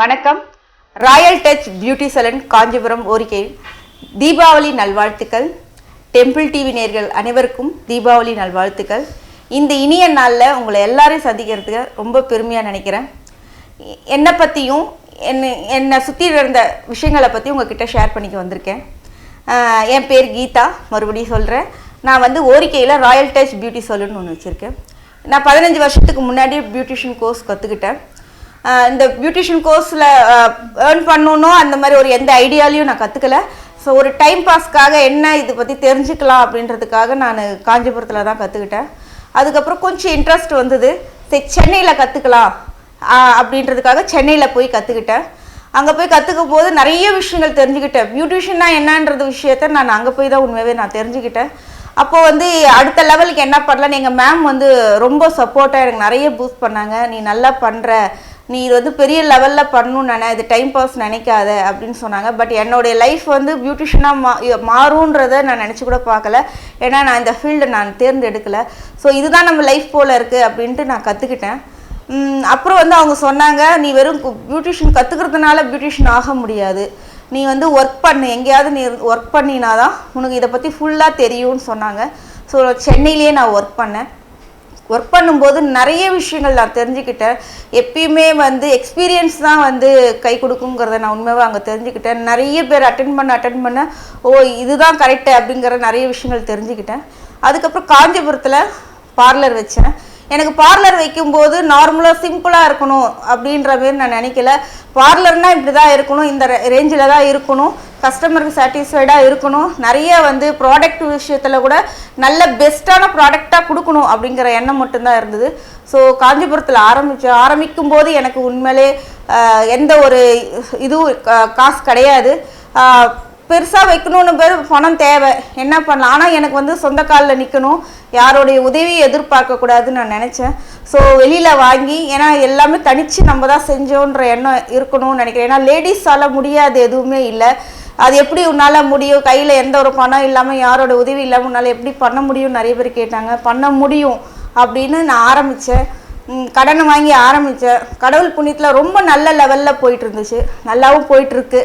வணக்கம். Royal touch beauty salon Kanchipuram Orikkai Deepavali நல்வாழ்த்துக்கள். Temple TV நேர்கள் அனைவருக்கும் தீபாவளி நல்வாழ்த்துக்கள். இந்த இனிய நாளில் உங்களை எல்லாரையும் சந்திக்கிறதுக்கு ரொம்ப பெருமையாக நினைக்கிறேன். என்னை பற்றியும் என்னை என்னை சுற்றி இருந்த விஷயங்களை பற்றி உங்ககிட்ட ஷேர் பண்ணிக்க வந்திருக்கேன். என் பேர் கீதா மறுபடியும் சொல்கிறேன் நான் வந்து ஓரிக்கையில் ராயல் டச் பியூட்டி சலூன் ஒன்று வச்சுருக்கேன். நான் பதினஞ்சு வருஷத்துக்கு முன்னாடி பியூட்டிஷியன் கோர்ஸ் கற்றுக்கிட்டேன் இந்த பியூட்டிஷியன் கோர்ஸில் ஏர்ன் பண்ணணும் அந்த மாதிரி ஒரு எந்த ஐடியாலையும் நான் கற்றுக்கல ஸோ ஒரு டைம் பாஸ்க்காக என்ன இதை பற்றி தெரிஞ்சுக்கலாம் அப்படின்றதுக்காக நான் காஞ்சிபுரத்தில் தான் கற்றுக்கிட்டேன் அதுக்கப்புறம் கொஞ்சம் இன்ட்ரெஸ்ட் வந்தது. சரி சென்னையில் கற்றுக்கலாம் அப்படின்றதுக்காக சென்னையில் போய் கற்றுக்கிட்டேன் அங்கே போய் கற்றுக்கும் போது நிறைய விஷயங்கள் தெரிஞ்சுக்கிட்டேன். பியூட்டிஷியன்னா என்னன்றது விஷயத்த நான் அங்கே போய் தான் உண்மையாகவே நான் தெரிஞ்சுக்கிட்டேன். அப்போது வந்து அடுத்த லெவலுக்கு என்ன பண்ணலாம்? எங்கள் மேம் வந்து ரொம்ப சப்போர்ட்டாக எனக்கு நிறைய பூஸ்ட் பண்ணாங்க. நீ நல்லா பண்ணுற நீ இது வந்து பெரிய லெவலில் பண்ணணும்னு நினை இது டைம் பாஸ் நினைக்காத அப்படின்னு சொன்னாங்க. பட் என்னுடைய லைஃப் வந்து பியூட்டிஷியனாக மா மாறுன்றதை நான் நினச்சி கூட பார்க்கல. ஏன்னா நான் இந்த ஃபீல்டை நான் தேர்ந்தெடுக்கல. ஸோ இதுதான் நம்ம லைஃப் போல் இருக்குது அப்படின்ட்டு நான் கற்றுக்கிட்டேன் அப்புறம் வந்து அவங்க சொன்னாங்க நீ வெறும் பியூட்டிஷியன் கற்றுக்கிறதுனால பியூட்டிஷியன் ஆக முடியாது. நீ வந்து ஒர்க் பண்ணு. எங்கேயாவது நீ ஒர்க் பண்ணினா தான் உனக்கு இதை பற்றி ஃபுல்லாக தெரியும்னு சொன்னாங்க. ஸோ சென்னையிலேயே நான் ஒர்க் பண்ணேன். ஒர்க் பண்ணும்போது நிறைய விஷயங்கள் நான் தெரிஞ்சுக்கிட்டேன். எப்பயுமே வந்து எக்ஸ்பீரியன்ஸ் தான் வந்து கை கொடுக்குங்கிறத நான் உண்மையாக அங்கே தெரிஞ்சுக்கிட்டேன். நிறைய பேர் அட்டன் பண்ண அட்டன் பண்ண ஓ இதுதான் கரெக்டு அப்படிங்கிற நிறைய விஷயங்கள் தெரிஞ்சுக்கிட்டேன். அதுக்கப்புறம் காஞ்சிபுரத்தில் பார்லர் வச்சேன். எனக்கு பார்லர் வைக்கும்போது நார்மலாக சிம்பிளாக இருக்கணும் அப்படின்ற மாதிரி நான் நினைக்கல. பார்லர்னால் இப்படி தான் இருக்கணும். இந்த ரேஞ்சில் தான் இருக்கணும். கஸ்டமருக்கு சாட்டிஸ்ஃபைடாக இருக்கணும். நிறைய வந்து ப்ராடக்ட் விஷயத்தில் கூட நல்ல பெஸ்ட்டான ப்ராடக்டாக கொடுக்கணும் அப்படிங்கிற எண்ணம் மட்டும்தான் இருந்தது. ஸோ காஞ்சிபுரத்தில் ஆரம்பிச்சு ஆரம்பிக்கும் போது எனக்கு உண்மையிலே எந்த ஒரு இதுவும் கா- காசு கிடையாது. பெருசாக வைக்கணும்னு பேர் பணம் தேவை. என்ன பண்ணலாம்? ஆனால் எனக்கு வந்து சொந்த காலில் நிற்கணும் யாருடைய உதவியை எதிர்பார்க்கக்கூடாதுன்னு நான் நினச்சேன். ஸோ வெளியில் வாங்கி ஏன்னா எல்லாமே தனித்து நம்ம தான் செஞ்சோன்ற எண்ணம் இருக்கணும்னு நினைக்கிறேன். ஏன்னா லேடிஸால் முடியாது எதுவுமே இல்லை. அது எப்படி உன்னால் முடியும்? கையில் எந்த ஒரு பணம் இல்லாமல் யாரோட உதவி இல்லாமல் உன்னால் எப்படி பண்ண முடியும்? நிறைய பேர் கேட்டாங்க. பண்ண முடியும் அப்படின்னு நான் ஆரம்பித்தேன் கடனை வாங்கி ஆரம்பித்தேன் கடவுள் புண்ணியத்தில் ரொம்ப நல்ல லெவலில் போயிட்டு இருந்துச்சு. நல்லாவும் போயிட்டுருக்கு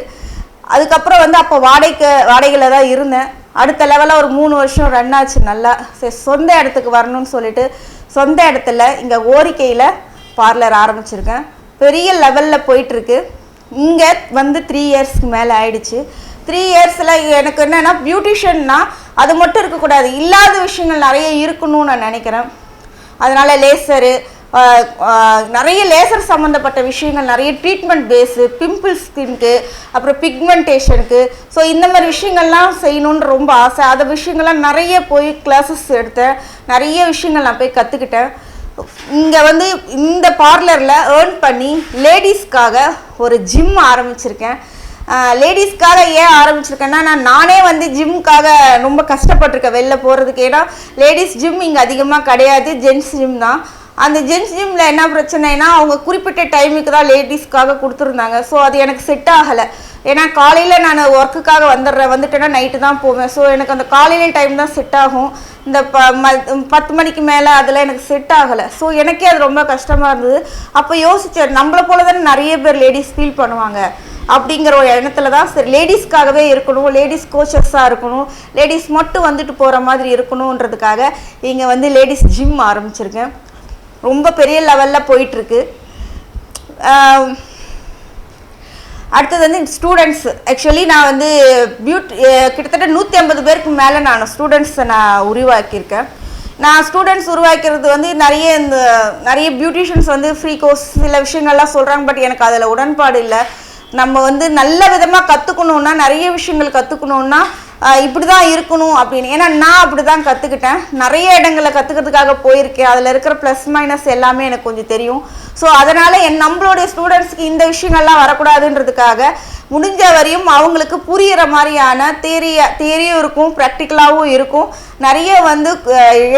அதுக்கப்புறம் வந்து அப்போ வாடகைக்கு வாடகையில் தான் இருந்தேன். அடுத்த லெவலில் ஒரு மூணு வருஷம் ரன் ஆச்சு நல்லா. சரி சொந்த இடத்துக்கு வரணும்னு சொல்லிட்டு சொந்த இடத்துல இங்கே ஓரிக்கையில் பார்லர் ஆரம்பிச்சிருக்கேன். பெரிய லெவலில் போயிட்டுருக்கு. இங்கே வந்து த்ரீ இயர்ஸ்க்கு மேலே ஆயிடுச்சு. த்ரீ இயர்ஸில் எனக்கு என்னென்னா பியூட்டிஷியன்னா அது மட்டும் இருக்கக்கூடாது. இல்லாத விஷயங்கள் நிறைய இருக்கணும்னு நான் நினைக்கிறேன். அதனால லேசரு நிறைய லேசர் சம்மந்தப்பட்ட விஷயங்கள் நிறைய ட்ரீட்மெண்ட் பேஸு பிம்பிள் ஸ்கின்க்கு அப்புறம் பிக்மெண்டேஷனுக்கு ஸோ இந்த மாதிரி விஷயங்கள்லாம் செய்யணுன்னு ரொம்ப ஆசை. அந்த விஷயங்கள்லாம் நிறைய போய் கிளாஸஸ் எடுத்தேன். நிறைய விஷயங்கள் நான் போய் கற்றுக்கிட்டேன் இங்கே வந்து இந்த பார்லரில் ஏர்ன் பண்ணி லேடிஸ்க்காக ஒரு ஜிம் ஆரம்பிச்சிருக்கேன். லேடிஸ்க்காக ஏன் ஆரம்பிச்சிருக்கேன்னா நான் நானே வந்து ஜிம்முக்காக ரொம்ப கஷ்டப்பட்டிருக்கேன் வெளில போகிறதுக்கு ஏன்னா லேடிஸ் ஜிம் இங்கே அதிகமாக கிடையாது. ஜென்ஸ் ஜிம் தான். அந்த ஜென்ஸ் ஜிம்மில் என்ன பிரச்சனைனா அவங்க குறிப்பிட்ட டைமுக்கு தான் லேடிஸ்க்காக கொடுத்துருந்தாங்க. ஸோ அது எனக்கு செட் ஆகலை. ஏன்னா காலையில் நான் ஒர்க்குக்காக வந்துடுறேன். வந்துட்டேன்னா நைட்டு தான் போவேன். ஸோ எனக்கு அந்த காலையில் டைம் தான் செட் ஆகும். இந்த ப ம பத்து மணிக்கு மேலே அதெல்லாம் எனக்கு செட் ஆகலை. ஸோ எனக்கே அது ரொம்ப கஷ்டமாக இருந்தது. அப்போ யோசிச்சேன் நம்மளை போல தானே நிறைய பேர் லேடிஸ் ஃபீல் பண்ணுவாங்க. அப்படிங்கிற ஒரு எண்ணத்தில் தான் சரி லேடிஸ்க்காகவே இருக்கணும். லேடிஸ் கோச்சஸாக இருக்கணும். லேடிஸ் மட்டும் வந்துட்டு போகிற மாதிரி இருக்கணுன்றதுக்காக இங்கே வந்து லேடிஸ் ஜிம் ஆரம்பிச்சிருக்கேன். ரொம்ப பெரிய லெவலில் போயிட்டுருக்கு. அடுத்தது வந்து ஸ்டூடெண்ட்ஸ் ஆக்சுவலி நான் வந்து பியூட் கிட்டத்தட்ட நூற்றி ஐம்பது பேருக்கு மேலே நான் ஸ்டூடெண்ட்ஸை நான் உருவாக்கியிருக்கேன். நான் ஸ்டூடெண்ட்ஸ் உருவாக்கிறது வந்து நிறைய இந்த நிறைய பியூட்டிஷியன்ஸ் வந்து ஃப்ரீ கோர்ஸ் சில விஷயங்கள்லாம் சொல்கிறாங்க பட் எனக்கு அதில் உடன்பாடு இல்லை. நம்ம வந்து நல்ல விதமாக கற்றுக்கணுன்னா நிறைய விஷயங்கள் கற்றுக்கணுன்னா இப்படி தான் இருக்கணும் அப்படின்னு. ஏன்னா நான் அப்படி தான் கற்றுக்கிட்டேன் நிறைய இடங்களில் கற்றுக்கிறதுக்காக போயிருக்கேன். அதில் இருக்கிற ப்ளஸ் மைனஸ் எல்லாமே எனக்கு கொஞ்சம் தெரியும். ஸோ அதனால் என் நம்மளுடைய ஸ்டூடெண்ட்ஸ்க்கு இந்த விஷயங்கள்லாம் வரக்கூடாதுன்றதுக்காக முடிஞ்ச வரையும் அவங்களுக்கு புரியிற மாதிரியான தேரிய தேரியும் இருக்கும் ப்ராக்டிக்கலாகவும் இருக்கும். நிறைய வந்து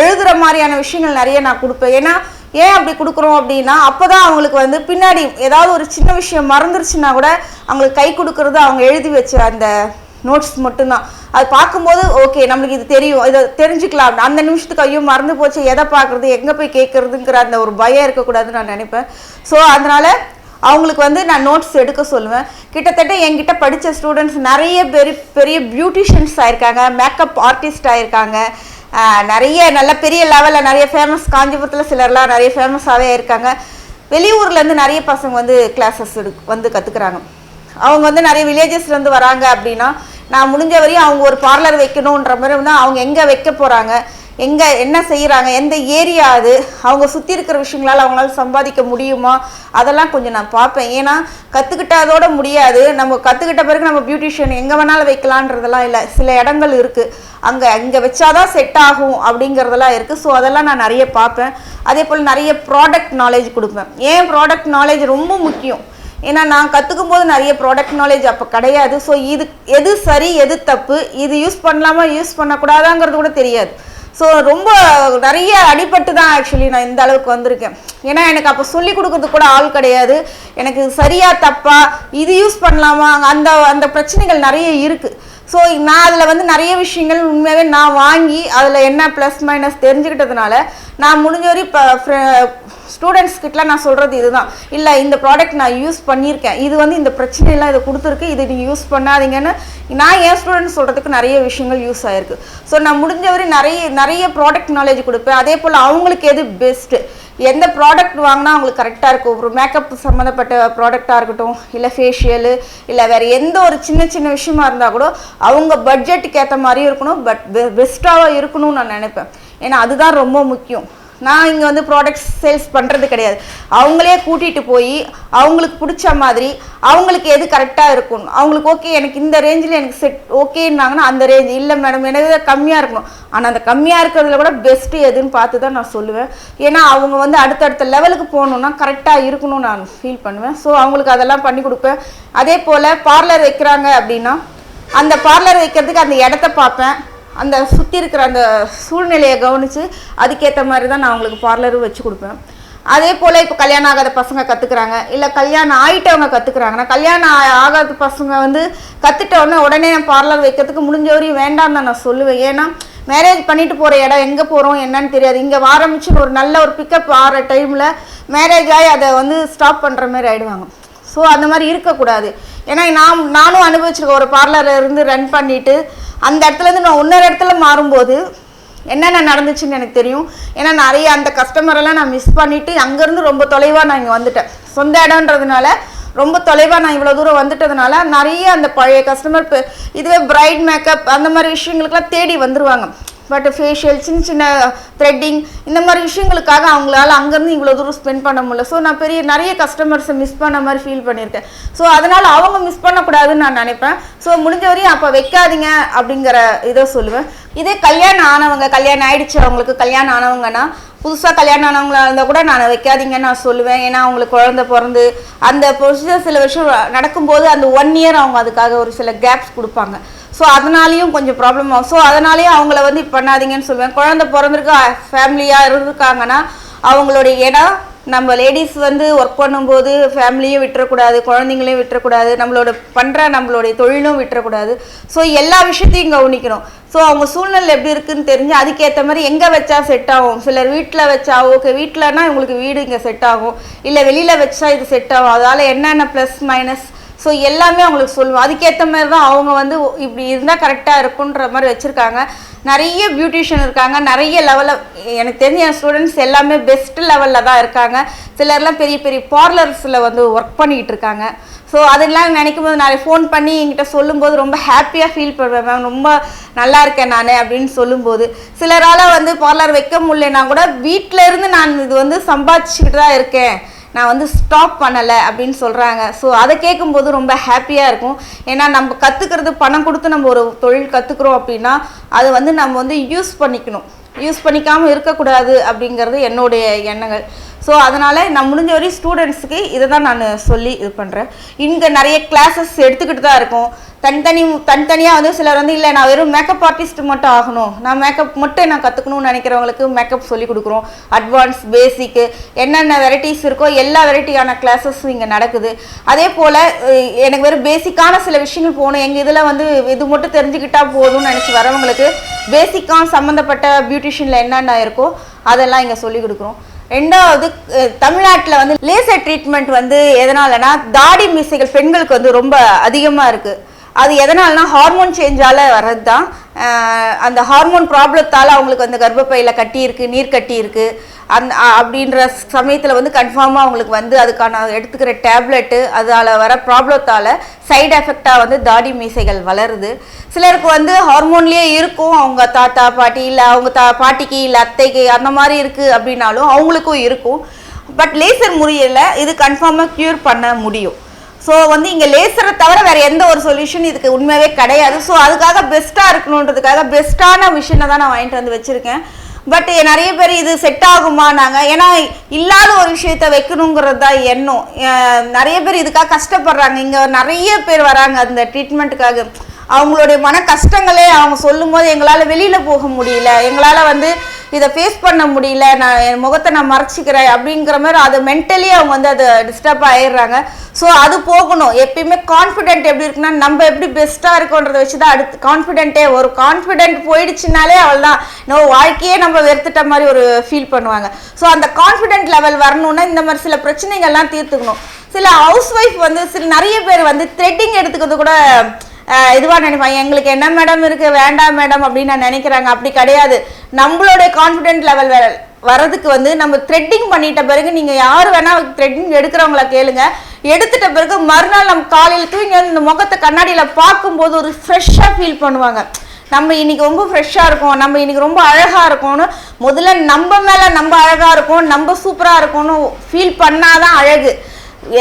எழுதுகிற மாதிரியான விஷயங்கள் நிறைய நான் கொடுப்பேன். ஏன்னா ஏன் அப்படி கொடுக்குறோம் அப்படின்னா அப்போ தான் அவங்களுக்கு வந்து பின்னாடி ஏதாவது ஒரு சின்ன விஷயம் மறந்துருச்சுன்னா கூட அவங்களுக்கு கை கொடுக்கறது அவங்க எழுதி வச்ச அந்த நோட்ஸ் மட்டும்தான். அது பார்க்கும்போது ஓகே நம்மளுக்கு இது தெரியும் இதை தெரிஞ்சுக்கலாம். அந்த நிமிஷத்துக்கு ஐயோ மறந்து போச்சு எதை பார்க்குறது எங்கே போய் கேட்குறதுங்கிற அந்த ஒரு பயம் இருக்கக்கூடாதுன்னு நான் நினைப்பேன். ஸோ அதனால் அவங்களுக்கு வந்து நான் நோட்ஸ் எடுக்க சொல்லுவேன். கிட்டத்தட்ட என்கிட்ட படித்த ஸ்டூடெண்ட்ஸ் நிறைய பெரிய பெரிய பியூட்டிஷியன்ஸ் ஆயிருக்காங்க மேக்கப் ஆர்டிஸ்ட் ஆயிருக்காங்க. நிறைய நல்ல பெரிய லெவலில் நிறைய ஃபேமஸ் காஞ்சிபுரத்தில் சிலர்லாம் நிறைய ஃபேமஸாகவே இருக்காங்க. வெளியூர்லேருந்து நிறைய பசங்க வந்து கிளாஸஸ் எடு வந்து கற்றுக்குறாங்க அவங்க வந்து நிறைய வில்லேஜஸ்லேருந்து வராங்க அப்படின்னா நான் முடிஞ்ச வரையும் அவங்க ஒரு பார்லர் வைக்கணுன்ற மாதிரி வந்து அவங்க எங்கே வைக்க போகிறாங்க எங்கே என்ன செய்கிறாங்க எந்த ஏரியா அது அவங்க சுற்றி இருக்கிற விஷயங்களால் அவங்களால சம்பாதிக்க முடியுமா? அதெல்லாம் கொஞ்சம் நான் பார்ப்பேன். ஏன்னா கற்றுக்கிட்டதோட முடியாது. நம்ம கற்றுக்கிட்ட பிறகு நம்ம பியூட்டிஷியன் எங்கே வேணாலும் வைக்கலான்றதெல்லாம் இல்லை. சில இடங்கள் இருக்குது அங்கே இங்கே வச்சாதான் செட் ஆகும் அப்படிங்கிறதெல்லாம் இருக்குது ஸோ அதெல்லாம் நான் நிறைய பார்ப்பேன். அதே போல் நிறைய ப்ராடக்ட் நாலேஜ் கொடுப்பேன். ஏன் ப்ராடக்ட் நாலேஜ் ரொம்ப முக்கியம்? ஏன்னா நான் கற்றுக்கும் போது நிறைய ப்ராடக்ட் நாலேஜ் அப்போ கிடையாது. ஸோ இது எது சரி எது தப்பு இது யூஸ் பண்ணலாமா யூஸ் பண்ணக்கூடாதாங்கிறது கூட தெரியாது. ஸோ ரொம்ப நிறைய அடிபட்டு தான் ஆக்சுவலி நான் இந்த அளவுக்கு வந்திருக்கேன். ஏன்னா எனக்கு அப்போ சொல்லி கொடுக்கறதுக்கு கூட ஆள் கிடையாது. எனக்கு சரியாக சரியா தப்பா இது யூஸ் பண்ணலாமா அந்த அந்த பிரச்சனைகள் நிறைய இருக்குது ஸோ நான் அதில் வந்து நிறைய விஷயங்கள் உண்மையாகவே நான் வாங்கி அதில் என்ன ப்ளஸ் மைனஸ் தெரிஞ்சுக்கிட்டதுனால நான் முடிஞ்ச வரை இப்போ ஸ்டூடெண்ட்ஸ் கிட்டலாம் நான் சொல்கிறது இதுதான். இல்லை இந்த ப்ராடக்ட் நான் யூஸ் பண்ணியிருக்கேன். இது வந்து இந்த பிரச்சனையெல்லாம் இதை கொடுத்துருக்கு. இது நீங்கள் யூஸ் பண்ணாதீங்கன்னு நான் என் ஸ்டூடெண்ட்ஸ் சொல்கிறதுக்கு நிறைய விஷயங்கள் யூஸ் ஆயிருக்கு. ஸோ நான் முடிஞ்சவரை நிறைய நிறைய ப்ராடக்ட் நாலேஜ் கொடுப்பேன். அதே போல் அவங்களுக்கு எது பெஸ்ட்டு எந்த ப்ராடக்ட் வாங்கினா அவங்களுக்கு கரெக்டாக இருக்கும். ஒரு மேக்கப் சம்மந்தப்பட்ட ப்ராடக்டாக இருக்கட்டும் இல்லை ஃபேஷியலு இல்லை வேறு எந்த ஒரு சின்ன சின்ன விஷயமா இருந்தால் கூட அவங்க பட்ஜெட்டுக்கு ஏற்ற மாதிரியும் இருக்கணும். பட் பெஸ்ட்டாக இருக்கணும்னு நான் நினைப்பேன். ஏன்னா அதுதான் ரொம்ப முக்கியம். நான் இங்கே வந்து ப்ராடக்ட்ஸ் சேல்ஸ் பண்ணுறது கிடையாது. அவங்களே கூட்டிகிட்டு போய் அவங்களுக்கு பிடிச்ச மாதிரி அவங்களுக்கு எது கரெக்டாக இருக்கும் அவங்களுக்கு ஓகே எனக்கு இந்த ரேஞ்சில் எனக்கு செட் ஓகேன்னாங்கன்னா அந்த ரேஞ்ச் இல்லை மேடம் எனக்கு கம்மியாக இருக்கணும். ஆனால் அந்த கம்மியாக இருக்கிறதுல கூட பெஸ்ட்டு எதுன்னு பார்த்து தான் நான் சொல்லுவேன். ஏன்னா அவங்க வந்து அடுத்தடுத்த லெவலுக்கு போகணுன்னா கரெக்டாக இருக்கணும்னு நான் ஃபீல் பண்ணுவேன். ஸோ அவங்களுக்கு அதெல்லாம் பண்ணி கொடுப்பேன். அதே போல் பார்லர் வைக்கிறாங்க அப்படின்னா அந்த பார்லர் வைக்கிறதுக்கு அந்த இடத்த பார்ப்பேன். அந்த சுற்றி இருக்கிற அந்த சூழ்நிலையை கவனித்து அதுக்கேற்ற மாதிரி தான் நான் அவங்களுக்கு பார்லரும் வச்சு கொடுப்பேன். அதே போல் இப்போ கல்யாணம் ஆகாத பசங்க கற்றுக்குறாங்க இல்லை கல்யாணம் ஆகிட்டவங்க கற்றுக்குறாங்கன்னா கல்யாணம் ஆகாத பசங்க வந்து கற்றுட்டோன்னே உடனே நான் பார்லர் வைக்கிறதுக்கு முடிஞ்ச வரையும் வேண்டாம்னு தான் நான் சொல்லுவேன். ஏன்னா மேரேஜ் பண்ணிட்டு போகிற இடம் எங்கே போகிறோம் என்னன்னு தெரியாது. இங்கே ஆரம்பிச்சு ஒரு நல்ல ஒரு பிக்கப் ஆகிற டைமில் மேரேஜ் ஆகி அதை வந்து ஸ்டாப் பண்ணுற மாதிரி ஆகிடுவாங்க ஸோ அந்த மாதிரி இருக்கக்கூடாது. ஏன்னா நான் நானும் அனுபவிச்சிருக்கேன் ஒரு பார்லரில் இருந்து ரன் பண்ணிவிட்டு அந்த இடத்துலேருந்து நான் இன்னொரு இடத்துல மாறும்போது என்னென்ன நடந்துச்சுன்னு எனக்கு தெரியும். ஏன்னா நிறைய அந்த கஸ்டமரெல்லாம் நான் மிஸ் பண்ணிவிட்டு அங்கேருந்து ரொம்ப தொலைவாக நான் இங்கே வந்துட்டேன். சொந்த இடம்ன்றதுனால ரொம்ப தொலைவாக நான் இவ்வளோ தூரம் வந்துட்டதுனால நிறைய அந்த பழைய கஸ்டமர் இதுவே பிரைட் மேக்கப் அந்த மாதிரி விஷயங்களுக்கெல்லாம் தேடி வந்துருவாங்க. பட் ஃபேஷியல் சின்ன சின்ன uh, த்ரெட்டிங் இந்த மாதிரி விஷயங்களுக்காக அவங்களால அங்கேருந்து இவ்வளோ தூரம் ஸ்பெண்ட் பண்ண முடியல. ஸோ நான் பெரிய நிறைய கஸ்டமர்ஸை மிஸ் பண்ண மாதிரி ஃபீல் பண்ணியிருக்கேன். ஸோ அதனால் அவங்க மிஸ் பண்ணக்கூடாதுன்னு நான் நினைப்பேன். ஸோ முடிஞ்ச வரையும் அப்போ வைக்காதீங்க அப்படிங்கிற இதை சொல்லுவேன். இதே கல்யாணம் ஆனவங்க கல்யாணம் ஆயிடுச்சு அவங்களுக்கு கல்யாணம் ஆனவங்கன்னா புதுசாக கல்யாணம் ஆனவங்களா இருந்தால் கூட நான் வைக்காதீங்கன்னு நான் சொல்லுவேன். ஏன்னா அவங்களுக்கு குழந்தை பிறந்து அந்த ப்ரொசீஜர் சில விஷயம் நடக்கும்போது அந்த ஒன் இயர் அவங்க அதுக்காக ஒரு சில கேப்ஸ் கொடுப்பாங்க. ஸோ அதனாலையும் கொஞ்சம் ப்ராப்ளம் ஆகும். ஸோ அதனாலேயும் அவங்கள வந்து இப்ப பண்ணாதீங்கன்னு சொல்லுவேன். குழந்தை பிறந்திருக்கு ஃபேமிலியாக இருந்திருக்காங்கன்னா அவங்களுடைய ஏன்னா நம்ம லேடிஸ் வந்து ஒர்க் பண்ணும்போது ஃபேமிலியும் விட்டுறக்கூடாது குழந்தைங்களையும் விட்டுறக்கூடாது நம்மளோட பண்ணுற நம்மளுடைய தொழிலும் விட்டுறக்கூடாது. ஸோ எல்லா விஷயத்தையும் கவனிக்கணும். ஸோ அவங்க சூழ்நிலை எப்படி இருக்குன்னு தெரிஞ்சு அதுக்கேற்ற மாதிரி எங்கே வச்சா செட் ஆகும்? சிலர் வீட்டில் வச்சா ஓகே வீட்டிலனா இவங்களுக்கு வீடு இங்கே செட் ஆகும். இல்லை வெளியில் வச்சா இது செட் ஆகும். அதால் என்னென்ன ப்ளஸ் மைனஸ் ஸோ எல்லாமே அவங்களுக்கு சொல்லுவோம் அதுக்கேற்ற மாதிரி தான் அவங்க வந்து இப்படி இருந்தால் கரெக்டாக இருக்குன்ற மாதிரி வச்சுருக்காங்க. நிறைய பியூட்டிஷியன் இருக்காங்க. நிறைய லெவலில் எனக்கு தெரிஞ்ச என் ஸ்டூடெண்ட்ஸ் எல்லாமே பெஸ்ட் லெவலில் தான் இருக்காங்க. சிலர்லாம் பெரிய பெரிய பார்லர்ஸில் வந்து ஒர்க் பண்ணிகிட்டு இருக்காங்க. ஸோ அதெல்லாம் நினைக்கும் போது நான் ஃபோன் பண்ணி என்கிட்ட சொல்லும்போது ரொம்ப ஹாப்பியாக ஃபீல் பண்ணுவேன். மேம் ரொம்ப நல்லா இருக்கேன் நான் அப்படின்னு சொல்லும்போது சிலரால் வந்து பார்லர் வைக்க முடியலன்னா கூட வீட்டில் இருந்து நான் இது வந்து சம்பாதிச்சுக்கிட்டு தான் இருக்கேன். நான் வந்து ஸ்டாப் பண்ணலை அப்படின்னு சொல்கிறாங்க ஸோ அதை கேட்கும்போது ரொம்ப ஹாப்பியாக இருக்கும். ஏன்னா நம்ம கற்றுக்கிறது பணம் கொடுத்து நம்ம ஒரு தொழில் கற்றுக்குறோம் அப்படின்னா அது வந்து நம்ம வந்து யூஸ் பண்ணிக்கணும். யூஸ் பண்ணிக்காமல் இருக்கக்கூடாது அப்படிங்கிறது என்னுடைய எண்ணங்கள். ஸோ அதனால் நான் முடிஞ்ச வரையும் ஸ்டூடெண்ட்ஸுக்கு இதை தான் நான் சொல்லி இது பண்ணுறேன் இங்கே நிறைய கிளாஸஸ் எடுத்துக்கிட்டு தான் இருக்கும். தனித்தனி தனித்தனியாக வந்து சிலர் வந்து இல்லை நான் வெறும் மேக்கப் ஆர்டிஸ்ட் மட்டும் ஆகணும். நான் மேக்கப் மட்டும் நான் கற்றுக்கணும்னு நினைக்கிறவங்களுக்கு மேக்கப் சொல்லி கொடுக்குறோம். அட்வான்ஸ் பேசிக்கு என்னென்ன வெரைட்டிஸ் இருக்கோ எல்லா வெரைட்டியான கிளாஸஸும் இங்கே நடக்குது. அதே போல் எனக்கு வெறும் பேசிக்கான சில விஷயங்கள் போகணும். எங்கள் இதில் வந்து இது மட்டும் தெரிஞ்சுக்கிட்டால் போதும்னு நினச்சி வரவங்களுக்கு பேசிக்காக சம்மந்தப்பட்ட பியூட்டிஷியனில் என்னென்ன இருக்கோ அதெல்லாம் இங்கே சொல்லி கொடுக்குறோம். ரெண்டாவது தமிழ்நாட்டில் வந்து லேசர் ட்ரீட்மெண்ட் வந்து எதனாலனா தாடி மீசைகள் பெண்களுக்கு வந்து ரொம்ப அதிகமாக இருக்குது அது எதனாலனா ஹார்மோன் சேஞ்சால் வர்றது தான் அந்த ஹார்மோன் ப்ராப்ளத்தால் அவங்களுக்கு வந்து கர்ப்பப்பையில் கட்டியிருக்கு நீர் கட்டியிருக்கு. அந் அப்படின்ற சமயத்தில் வந்து கன்ஃபார்மாக அவங்களுக்கு வந்து அதுக்கான எடுத்துக்கிற டேப்லெட்டு அதால் வர ப்ராப்ளத்தால் சைடு எஃபெக்டாக வந்து தாடி மீசைகள் வளருது. சிலருக்கு வந்து ஹார்மோன்லேயே இருக்கும். அவங்க தாத்தா பாட்டி இல்லை அவங்க தா பாட்டிக்கு இல்லை அத்தைக்கு அந்த மாதிரி இருக்குது அப்படின்னாலும் அவங்களுக்கும் இருக்கும். பட் லேசர் முறையில் இது கன்ஃபார்மாக க்யூர் பண்ண முடியும். ஸோ வந்து இங்கே லேசரை தவிர வேறு எந்த ஒரு சொல்யூஷன் இதுக்கு உண்மையாகவே கிடையாது. ஸோ அதுக்காக பெஸ்ட்டாக இருக்கணுன்றதுக்காக பெஸ்ட்டான மிஷினை தான் நான் வாங்கிட்டு வந்து வச்சுருக்கேன். பட் நிறைய பேர் இது செட் ஆகுமா நாங்கள் ஏன்னா இல்லாத ஒரு விஷயத்த வைக்கணுங்கிறது தான் எண்ணம். நிறைய பேர் இதுக்காக கஷ்டப்படுறாங்க. இங்கே நிறைய பேர் வராங்க அந்த ட்ரீட்மெண்ட்டுக்காக அவங்களுடைய மன கஷ்டங்களே அவங்க சொல்லும்போது எங்களால் வெளியில் போக முடியல. எங்களால் வந்து இதை ஃபேஸ் பண்ண முடியல நான் என் முகத்தை நான் மறைச்சிக்கிறேன் அப்படிங்கிற மாதிரி அது மென்டலி அவங்க வந்து அதை டிஸ்டர்ப் ஆயிடுறாங்க. ஸோ அது போகணும். எப்பயுமே கான்ஃபிடென்ட் எப்படி இருக்குன்னா நம்ம எப்படி பெஸ்ட்டாக இருக்கோன்றதை வச்சு தான் அடுத்து கான்ஃபிடென்ட்டே ஒரு கான்ஃபிடென்ட் போயிடுச்சுனாலே அவள் தான் நம்ம வாழ்க்கையே நம்ம வெறுத்துட்ட மாதிரி ஒரு ஃபீல் பண்ணுவாங்க. ஸோ அந்த கான்ஃபிடென்ட் லெவல் வரணும்னா இந்த மாதிரி சில பிரச்சனைகள்லாம் தீர்த்துக்கணும். சில ஹவுஸ் ஒய்ஃப் வந்து சில நிறைய பேர் வந்து த்ரெட்டிங் எடுத்துக்கிறது கூட இதுவாக நினைப்பாங்க. எங்களுக்கு என்ன மேடம் இருக்குது வேண்டாம் மேடம் அப்படின்னு நான் நினைக்கிறாங்க. அப்படி கிடையாது. நம்மளுடைய கான்ஃபிடென்ட் லெவல் வரதுக்கு வந்து நம்ம த்ரெட்டிங் பண்ணிட்ட பிறகு நீங்கள் யார் வேணால் த்ரெட்டிங் எடுக்கிறவங்கள கேளுங்க. எடுத்துட்ட பிறகு மறுநாள் நம்ம காலையில் தூங்கி வந்து இந்த முகத்தை கண்ணாடியில் பார்க்கும்போது ஒரு ஃப்ரெஷ்ஷாக ஃபீல் பண்ணுவாங்க. நம்ம இன்னைக்கு ரொம்ப ஃப்ரெஷ்ஷாக இருக்கும். நம்ம இன்னைக்கு ரொம்ப அழகாக இருக்கும்னு முதல்ல நம்ம மேலே நம்ம அழகாக இருக்கும். நம்ம சூப்பராக இருக்கும்னு ஃபீல் பண்ணாதான் அழகு.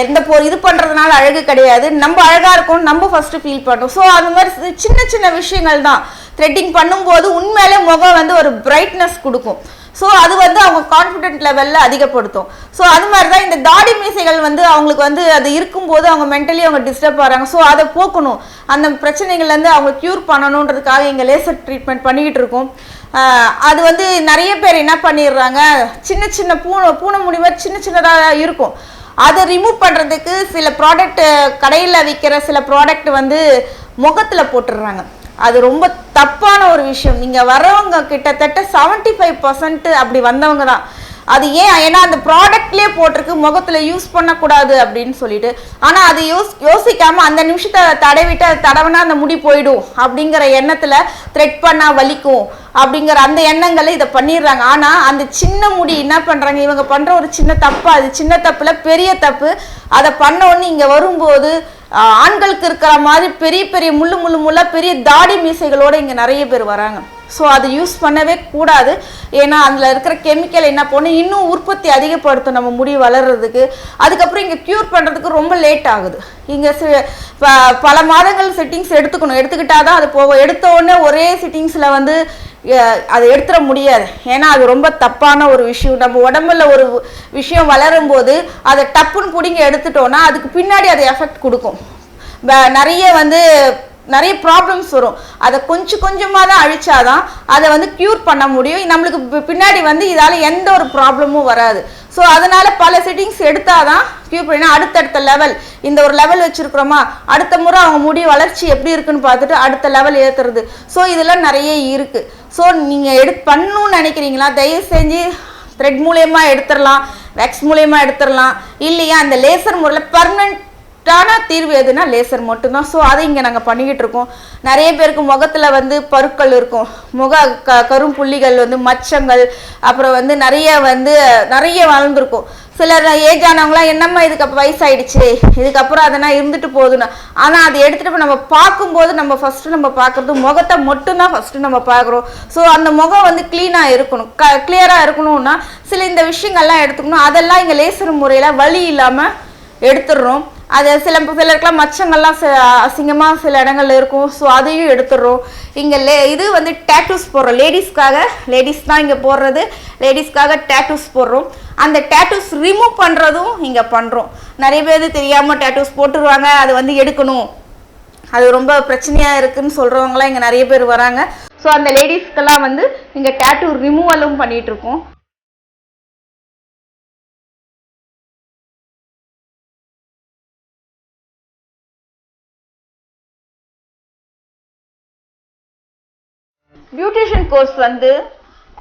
எந்த போ இது பண்ணுறதுனால அழகு கிடையாது. நம்ம அழகாக இருக்கும் நம்ம ஃபஸ்ட்டு ஃபீல் பண்ணும் ஸோ அந்த மாதிரி சின்ன சின்ன விஷயங்கள் தான். த்ரெட்டிங் பண்ணும்போது உண்மையிலே முகம் வந்து ஒரு பிரைட்னஸ் கொடுக்கும். ஸோ அது வந்து அவங்க கான்ஃபிடென்ட் லெவலில் அதிகப்படுத்தும். ஸோ அது மாதிரி தான் இந்த தாடி மீசைகள் வந்து அவங்களுக்கு வந்து அது இருக்கும்போது அவங்க மென்டலி அவங்க டிஸ்டர்ப் ஆகிறாங்க ஸோ அதை போக்கணும். அந்த பிரச்சனைகள்லேருந்து அவங்க க்யூர் பண்ணணுன்றதுக்காக இங்கே லேசர் ட்ரீட்மெண்ட் பண்ணிக்கிட்டு இருக்கோம். அது வந்து நிறைய பேர் என்ன பண்ணிடுறாங்க? சின்ன சின்ன பூனை பூனை முடிவாக சின்ன சின்னதாக இருக்கும். அதை ரிமூவ் பண்ணுறதுக்கு சில ப்ராடக்ட் கடையில் விற்கிற சில ப்ராடக்ட் வந்து முகத்தில் போட்டுடுறாங்க. அது ரொம்ப தப்பான ஒரு விஷயம். நீங்கள் வரவங்க கிட்டத்தட்ட 75% ஃபைவ் அப்படி வந்தவங்க தான். அது ஏன்? ஏன்னா அந்த ப்ராடக்ட்லேயே போட்டிருக்கு முகத்தில் யூஸ் பண்ணக்கூடாது அப்படின்னு சொல்லிட்டு. ஆனால் அது யோஸ் யோசிக்காமல் அந்த நிமிஷத்தை தடவிட்டு அது தடவினா அந்த முடி போயிடும் அப்படிங்கிற எண்ணத்தில் த்ரெட் பண்ணால் வலிக்கும் அப்படிங்கிற அந்த எண்ணங்களை இதை பண்ணிடுறாங்க. ஆனால் அந்த சின்ன முடி என்ன பண்ணுறாங்க இவங்க பண்ணுற ஒரு சின்ன தப்பு அது சின்ன தப்பில் பெரிய தப்பு. அதை பண்ணோன்னு இங்கே வரும்போது ஆண்களுக்கு இருக்கிற மாதிரி பெரிய பெரிய முள்ளு முள்ளு முள்ள பெரிய தாடி மீசைகளோடு இங்கே நிறைய பேர் வராங்க. ஸோ அதை யூஸ் பண்ணவே கூடாது. ஏன்னா அதில் இருக்கிற கெமிக்கல் என்ன பண்ணும் இன்னும் உற்பத்தி அதிகப்படுத்தும் நம்ம முடி வளர்றதுக்கு. அதுக்கப்புறம் இங்கே க்யூர் பண்ணுறதுக்கு ரொம்ப லேட் ஆகுது. இங்கே பல மாதங்கள் செட்டிங்ஸ் எடுத்துக்கணும். எடுத்துக்கிட்டால் தான் அது போகும். எடுத்த உடனே ஒரே சிட்டிங்ஸில் வந்து அதை எடுத்துட முடியாது. ஏன்னா அது ரொம்ப தப்பான ஒரு விஷயம். நம்ம உடம்புல ஒரு விஷயம் வளரும் போது அதை டப்புன்னு பிடிங்க எடுத்துட்டோன்னா அதுக்கு பின்னாடி அது எஃபெக்ட் கொடுக்கும். ப- நிறைய வந்து நிறைய ப்ராப்ளம்ஸ் வரும். அதை கொஞ்சம் கொஞ்சமாக தான் அழிச்சாதான் அதை வந்து க்யூர் பண்ண முடியும். நம்மளுக்கு பின்னாடி வந்து இதால் எந்த ஒரு ப்ராப்ளமும் வராது. ஸோ அதனால பல செட்டிங்ஸ் எடுத்தாதான் க்யூர் பண்ணினா அடுத்தடுத்த லெவல் இந்த ஒரு லெவல் வச்சிருக்கிறோமா? அடுத்த முறை அவங்க முடி வளர்ச்சி எப்படி இருக்குன்னு பார்த்துட்டு அடுத்த லெவல் ஏற்றுறது ஸோ இதெல்லாம் நிறைய இருக்குது ஸோ நீங்கள் எடு பண்ணணும்னு நினைக்கிறீங்களா? தயவு செஞ்சு த்ரெட் மூலயமா எடுத்துடலாம் வேக்ஸ் மூலயமா எடுத்துடலாம். இல்லையா? அந்த லேசர் முறையில் பர்மனெண்ட் டான தீர்வு எதுனா லேசர் மட்டும்தான். ஸோ அதை இங்கே நாங்கள் பண்ணிக்கிட்டு இருக்கோம். நிறைய பேருக்கு முகத்தில் வந்து பருக்கள் இருக்கும். முக க கரும் புள்ளிகள் வந்து மச்சங்கள் அப்புறம் வந்து நிறைய வந்து நிறைய வளர்ந்துருக்கும். சிலர் ஏஜ் ஆனவங்களாம் என்னம்மா இதுக்கு அப்போ வயசாயிடுச்சு? இதுக்கப்புறம் அதெல்லாம் இருந்துட்டு போகுதுன்னு. ஆனால் அதை எடுத்துகிட்டு போய் நம்ம பார்க்கும்போது நம்ம ஃபஸ்ட்டு நம்ம பார்க்குறது முகத்தை மட்டும்தான் ஃபஸ்ட்டு நம்ம பார்க்குறோம். ஸோ அந்த முகம் வந்து க்ளீனாக இருக்கணும். க கிளியராக இருக்கணும்னா சில இந்த விஷயங்கள்லாம் எடுத்துக்கணும். அதெல்லாம் இங்கே லேசர் முறையில் வலி இல்லாமல் எடுத்துடுறோம். அது சில சிலருக்குலாம் மச்சங்கள்லாம் ச அசிங்கமாக சில இடங்கள்ல இருக்கும். ஸோ அதையும் எடுத்துடுறோம். இங்கே லே இது வந்து டேட்டூஸ் போடுறோம். லேடிஸ்க்காக லேடிஸ் தான் இங்கே போடுறது. லேடிஸ்க்காக டேட்டூஸ் போடுறோம். அந்த டேட்டூஸ் ரிமூவ் பண்ணுறதும் இங்கே பண்ணுறோம் நிறைய பேர் தெரியாமல் டேட்டூஸ் போட்டுருவாங்க. அது வந்து எடுக்கணும். அது ரொம்ப பிரச்சனையாக இருக்குன்னு சொல்கிறவங்களாம் இங்கே நிறைய பேர் வராங்க. ஸோ அந்த லேடிஸ்க்கெல்லாம் வந்து இங்கே டேட்டூ ரிமூவலும் பண்ணிகிட்ருக்கோம் பியூட்டிஷியன் கோர்ஸ் வந்து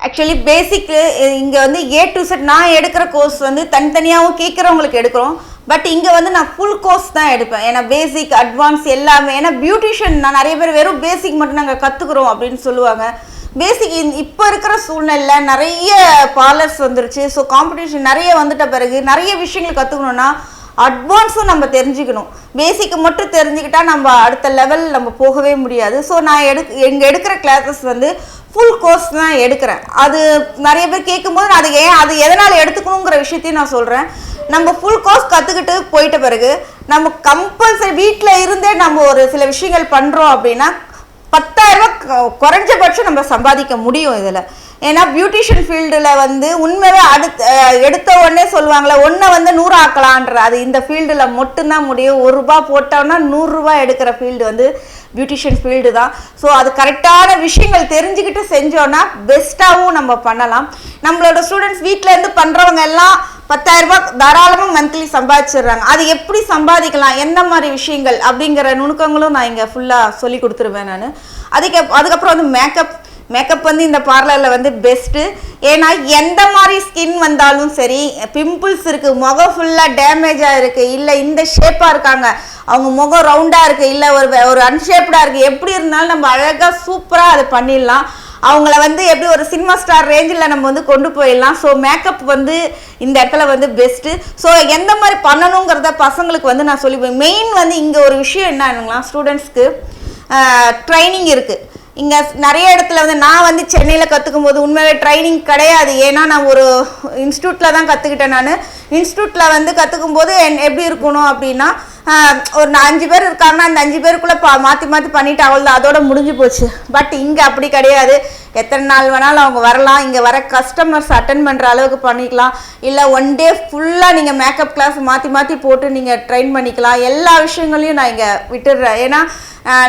ஆக்சுவலி பேசிக்கு இங்கே வந்து ஏ டு செட் நான் எடுக்கிற கோர்ஸ் வந்து தனித்தனியாகவும் கேட்குறவங்களுக்கு எடுக்கிறோம். பட் இங்கே வந்து நான் ஃபுல் கோர்ஸ் தான் எடுப்பேன். ஏன்னா பேசிக் அட்வான்ஸ் எல்லாமே ஏன்னா பியூட்டிஷியன் நான் நிறைய பேர் வெறும் பேசிக் மட்டும் நாங்கள் கற்றுக்குறோம் அப்படின்னு சொல்லுவாங்க. பேசிக் இப்போ இருக்கிற சூழ்நிலையில் நிறைய பார்லர்ஸ் வந்துருச்சு. ஸோ காம்படிஷன் நிறைய வந்துட்ட பிறகு நிறைய விஷயங்கள் கற்றுக்கணுன்னா அட்வான்ஸும் நம்ம தெரிஞ்சுக்கணும். பேசிக்கு மட்டும் தெரிஞ்சுக்கிட்டா நம்ம அடுத்த லெவல் நம்ம போகவே முடியாது. ஸோ நான் எடு எங்கள் எடுக்கிற கிளாஸஸ் வந்து ஃபுல் கோர்ஸ் தான் எடுக்கிறேன். அது நிறைய பேர் கேட்கும்போது நான் அது ஏன் அது எதனால் எடுத்துக்கணுங்கிற விஷயத்தையும் நான் சொல்கிறேன் நம்ம ஃபுல் கோர்ஸ் கற்றுக்கிட்டு போயிட்ட பிறகு நம்ம கம்பல்சரி வீட்டில் இருந்தே நம்ம ஒரு சில விஷயங்கள் பண்ணுறோம் அப்படின்னா பத்தாயிரம் ரூபாய் குறைஞ்சபட்சம் நம்ம சம்பாதிக்க முடியும் இதில். ஏன்னா பியூட்டிஷியன் ஃபீல்டில் வந்து உண்மையாகவே அடுத்த எடுத்த உடனே சொல்லுவாங்களே ஒன்றை வந்து நூறு ஆக்கலான்ற அது இந்த ஃபீல்டில் மட்டும்தான் முடியும். ஒரு ரூபா போட்டோம்னா நூறுரூவா எடுக்கிற ஃபீல்டு வந்து பியூட்டிஷியன் ஃபீல்டு தான். ஸோ அது கரெக்டான விஷயங்கள் தெரிஞ்சுக்கிட்டு செஞ்சோன்னா பெஸ்ட்டாகவும் நம்ம பண்ணலாம். நம்மளோட ஸ்டூடெண்ட்ஸ் வீட்டிலேருந்து பண்ணுறவங்க எல்லாம் பத்தாயிரம் ரூபாய் தாராளமாக மந்த்லி சம்பாதிச்சிடுறாங்க. அது எப்படி சம்பாதிக்கலாம்? எந்த மாதிரி விஷயங்கள்? அப்படிங்கிற நுணுக்கங்களும் நான் இங்கே ஃபுல்லாக சொல்லி கொடுத்துருவேன் நான். அதுக்கு அதுக்கப்புறம் வந்து மேக்கப் மேக்கப் வந்து இந்த பார்லரில் வந்து பெஸ்ட்டு ஏன்னா எந்த மாதிரி ஸ்கின் வந்தாலும் சரி பிம்பிள்ஸ் இருக்குது முகம் ஃபுல்லாக டேமேஜாக இருக்குது இல்லை இந்த ஷேப்பாக இருக்காங்க அவங்க முகம் ரவுண்டாக இருக்குது இல்லை ஒரு ஒரு அன்ஷேப்டாக இருக்குது எப்படி இருந்தாலும் நம்ம அழகாக சூப்பராக அதை பண்ணிடலாம். அவங்கள வந்து எப்படி ஒரு சினிமா ஸ்டார் ரேஞ்சில் நம்ம வந்து கொண்டு போயிடலாம். ஸோ மேக்கப் வந்து இந்த இடத்துல வந்து பெஸ்ட்டு ஸோ எந்த மாதிரி பண்ணணுங்கிறத பசங்களுக்கு வந்து நான் சொல்லி மெயின் வந்து இங்கே ஒரு விஷயம் என்னங்களா ஸ்டூடெண்ட்ஸ்க்கு ட்ரைனிங் இருக்குது இங்கே நிறைய இடத்துல வந்து நான் வந்து சென்னையில் கற்றுக்கும் போது உண்மையிலே ட்ரைனிங் கிடையாது. ஏன்னா நான் ஒரு இன்ஸ்டியூட்டில் தான் கற்றுக்கிட்டேன் நான். இன்ஸ்டியூட்டில் வந்து கற்றுக்கும் போது என் எப்படி இருக்கணும் அப்படின்னா ஒரு அஞ்சு பேர் இருக்காங்கன்னா அந்த அஞ்சு பேருக்குள்ளே பா மாற்றி மாற்றி பண்ணிட்டு அவள் அதோட முடிஞ்சு போச்சு. பட் இங்கே அப்படி கிடையாது. எத்தனை நாள் வேணாலும் அவங்க வரலாம். இங்கே வர கஸ்டமர்ஸ் அட்டன் பண்ணுற அளவுக்கு பண்ணிக்கலாம். இல்லை ஒன் டே ஃபுல்லாக நீங்கள் மேக்கப் கிளாஸ் மாற்றி மாற்றி போட்டு நீங்கள் ட்ரெயின் பண்ணிக்கலாம். எல்லா விஷயங்களையும் நான் இங்கே விட்டுடுறேன். ஏன்னா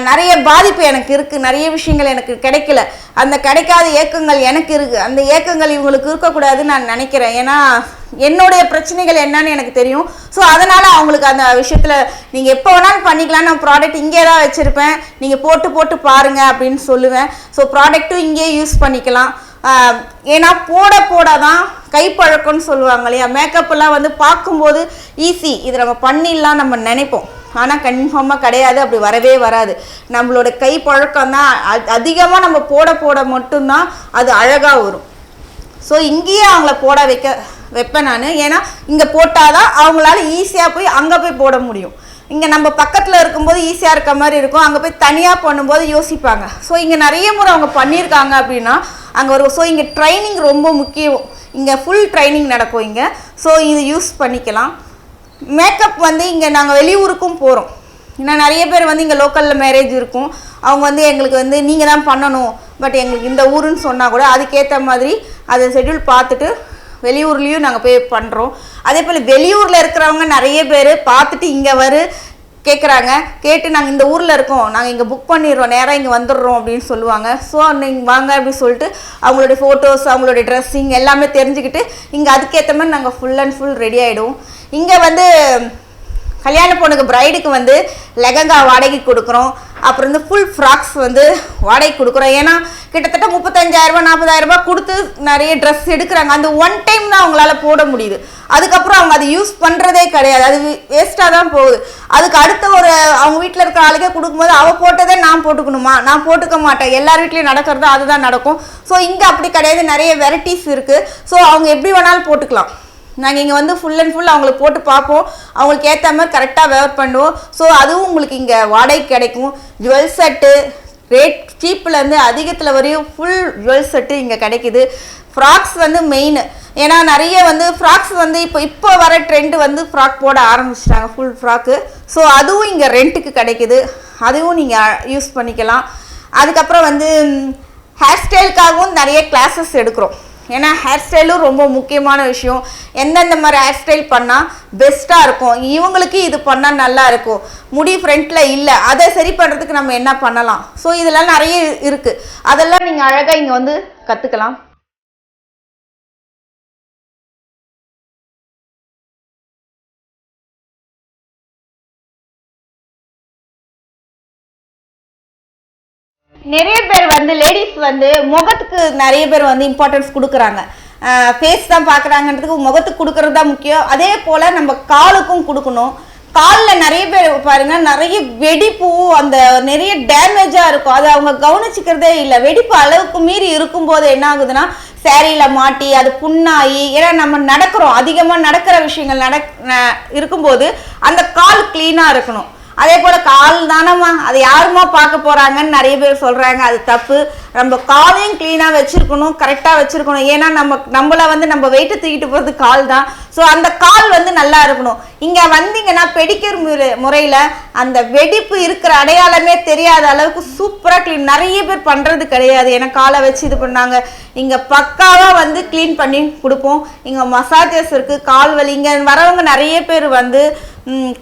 நிறைய பாதிப்பு எனக்கு இருக்குது நிறைய விஷயங்கள் எனக்கு கிடைக்கல. அந்த கிடைக்காத ஏக்கங்கள் எனக்கு இருக்குது அந்த ஏக்கங்கள் இவங்களுக்கு இருக்கக்கூடாதுன்னு நான் நினைக்கிறேன். ஏன்னா என்னுடைய பிரச்சனைகள் என்னன்னு எனக்கு தெரியும். ஸோ அதனால் அவங்களுக்கு அந்த விஷயத்தில் நீங்கள் எப்போ வேணாலும் பண்ணிக்கலாம் நான் ப்ராடக்ட் இங்கே தான் வச்சுருப்பேன். நீங்கள் போட்டு போட்டு பாருங்கள் அப்படின்னு சொல்லுவேன். ஸோ ப்ராடக்ட்டும் இங்கே யூஸ் பண்ணிக்கலாம். ஏன்னா போட போட தான் கைப்பழக்கம்னு சொல்லுவாங்க இல்லையா? மேக்கப்லாம் வந்து பார்க்கும்போது ஈஸி இது நம்ம பண்ணிடலாம் நம்ம நினைப்போம். ஆனால் கன்ஃபார்மாக கிடையாது. அப்படி வரவே வராது. நம்மளோட கை பழக்கம் தான் அதிகமாக நம்ம போட போட மட்டும்தான் அது அழகாக வரும். ஸோ இங்கேயே அவங்கள போட வைக்க வைப்பேன் நான். ஏன்னா இங்கே போட்டால் தான் அவங்களால ஈஸியாக போய் அங்கே போய் போட முடியும். இங்கே நம்ம பக்கத்தில் இருக்கும்போது ஈஸியாக இருக்க மாதிரி இருக்கும். அங்கே போய் தனியாக பண்ணும்போது யோசிப்பாங்க. ஸோ இங்கே நிறைய முறை அவங்க பண்ணியிருக்காங்க அப்படின்னா அங்கே ஒரு ஸோ இங்கே ட்ரைனிங் ரொம்ப முக்கியம். இங்கே ஃபுல் ட்ரைனிங் நடக்கும் இங்கே. ஸோ இது யூஸ் பண்ணிக்கலாம். மேக்கப் வந்து இங்கே நாங்கள் வெளியூருக்கும் போகிறோம் ஏன்னா நிறைய பேர் வந்து இங்கே லோக்கலில் மேரேஜ் இருக்கும். அவங்க வந்து எங்களுக்கு வந்து நீங்கள் தான் பண்ணணும். பட் எங்களுக்கு இந்த ஊருன்னு சொன்னால் கூட அதுக்கேற்ற மாதிரி அதை ஷெட்யூல் பார்த்துட்டு வெளியூர்லேயும் நாங்கள் போய் பண்ணுறோம் அதே போல் வெளியூரில் இருக்கிறவங்க நிறைய பேர் பார்த்துட்டு இங்கே வரு கேட்குறாங்க கேட்டு நாங்கள் இந்த ஊரில் இருக்கோம். நாங்கள் இங்கே புக் பண்ணிடுறோம். நேராக இங்கே வந்துடுறோம் அப்படின்னு சொல்லுவாங்க. ஸோ நீங்கள் வாங்க அப்படின்னு சொல்லிட்டு அவங்களுடைய ஃபோட்டோஸ் அவங்களுடைய ட்ரெஸ்ஸிங் எல்லாமே தெரிஞ்சுக்கிட்டு இங்கே அதுக்கேற்ற மாதிரி நாங்கள் ஃபுல் அண்ட் ஃபுல் ரெடி ஆகிடுவோம் இங்கே வந்து கல்யாண பொண்ணுக்கு ப்ரைடுக்கு வந்து லெகங்கா வாடகைக்கு கொடுக்குறோம். அப்புறம் வந்து ஃபுல் ஃப்ராக்ஸ் வந்து வாடகை கொடுக்குறோம். ஏன்னா கிட்டத்தட்ட முப்பத்தஞ்சாயிரரூபா நாற்பதாயிரரூபா கொடுத்து நிறைய ட்ரெஸ் எடுக்கிறாங்க. அந்த ஒன் டைம் தான் அவங்களால போட முடியுது. அதுக்கப்புறம் அவங்க அதை யூஸ் பண்ணுறதே கிடையாது. அது வேஸ்ட்டாக தான் போகுது. அதுக்கு அடுத்த ஒரு அவங்க வீட்டில் இருக்கிற ஆளுக்கே கொடுக்கும்போது அவள் போட்டதே நான் போட்டுக்கணுமா? நான் போட்டுக்க மாட்டேன். எல்லார் வீட்லேயும் நடக்கிறதோ அதுதான் நடக்கும். ஸோ இங்கே அப்படி கிடையாது. நிறைய வெரைட்டிஸ் இருக்குது ஸோ அவங்க எப்படி வேணாலும் போட்டுக்கலாம். நாங்கள் இங்கே வந்து ஃபுல் அண்ட் ஃபுல் அவங்களுக்கு போட்டு பார்ப்போம். அவங்களுக்கு ஏற்ற மாதிரி கரெக்டாக வேர் பண்ணுவோம். ஸோ அதுவும் உங்களுக்கு இங்கே வாடகை கிடைக்கும். ஜுவல் செட்டு ரேட் சீப்லேருந்து அதிகத்தில் வரையும் ஃபுல் ஜுவல் செட்டு இங்கே கிடைக்குது. ஃப்ராக்ஸ் வந்து மெயின் ஏன்னா நிறைய வந்து ஃப்ராக்ஸ் வந்து இப்போ இப்போ வர ட்ரெண்டு வந்து ஃப்ராக் போட ஆரம்பிச்சிட்டாங்க ஃபுல் ஃப்ராக்கு ஸோ அதுவும் இங்கே ரெண்ட்டுக்கு கிடைக்குது. அதுவும் நீங்கள் யூஸ் பண்ணிக்கலாம். அதுக்கப்புறம் வந்து ஹேர் ஸ்டைலுக்காகவும் நிறைய கிளாஸஸ் எடுக்கிறோம். ஏன்னா ஹேர் ஸ்டைலும் ரொம்ப முக்கியமான விஷயம். எந்தெந்த மாதிரி ஹேர் ஸ்டைல் பண்ணால் பெஸ்ட்டாக இருக்கும். இவங்களுக்கு இது பண்ணால் நல்லா இருக்கும். முடி ஃப்ரண்ட்டில் இல்லை அதை சரி பண்ணுறதுக்கு நம்ம என்ன பண்ணலாம்? ஸோ இதெல்லாம் நிறைய இருக்குது அதெல்லாம் நீங்கள் அழகாக இங்கே வந்து கற்றுக்கலாம் நிறைய பேர் வந்து லேடிஸ் வந்து முகத்துக்கு நிறைய பேர் வந்து இம்பார்ட்டன்ஸ் கொடுக்குறாங்க. ஃபேஸ் தான் பார்க்குறாங்கன்றதுக்கு முகத்துக்கு கொடுக்கறது தான் முக்கியம். அதே போல் நம்ம காலுக்கும் கொடுக்கணும். காலில் நிறைய பேர் பாருங்க நிறைய வெடிப்பு அந்த நிறைய டேமேஜாக இருக்கும். அதை அவங்க கவனிச்சிக்கிறதே இல்லை. வெடிப்பு அளவுக்கு மீறி இருக்கும்போது என்ன ஆகுதுன்னா சேரீயில் மாட்டி அது புண்ணாகி ஏன்னா நம்ம நடக்கிறோம். அதிகமாக நடக்கிற விஷயங்கள் நடக் இருக்கும்போது அந்த கால் க்ளீனாக இருக்கணும். அதே போல கால் தானம்மா. அதை யாருமா பார்க்க போறாங்கன்னு நிறைய பேர் சொல்றாங்க. அது தப்பு. நம்ம காலையும் க்ளீனாக வச்சிருக்கணும் கரெக்டாக வச்சிருக்கணும். ஏன்னா நம்ம நம்மள வந்து நம்ம வெயிட்டு தூக்கிட்டு போகிறது கால் தான். ஸோ அந்த கால் வந்து நல்லா இருக்கணும். இங்கே வந்தீங்கன்னா பெடிக்கர் முறை முறையில் அந்த வெடிப்பு இருக்கிற அடையாளமே தெரியாத அளவுக்கு சூப்பராக க்ளீன் நிறைய பேர் பண்ணுறது கிடையாது. ஏன்னா காலை வச்சு இது பண்ணாங்க. இங்கே பக்காவாக வந்து க்ளீன் பண்ணி கொடுப்போம். இங்கே மசாஜஸ் இருக்குது கால் வலி. இங்கே வரவங்க நிறைய பேர் வந்து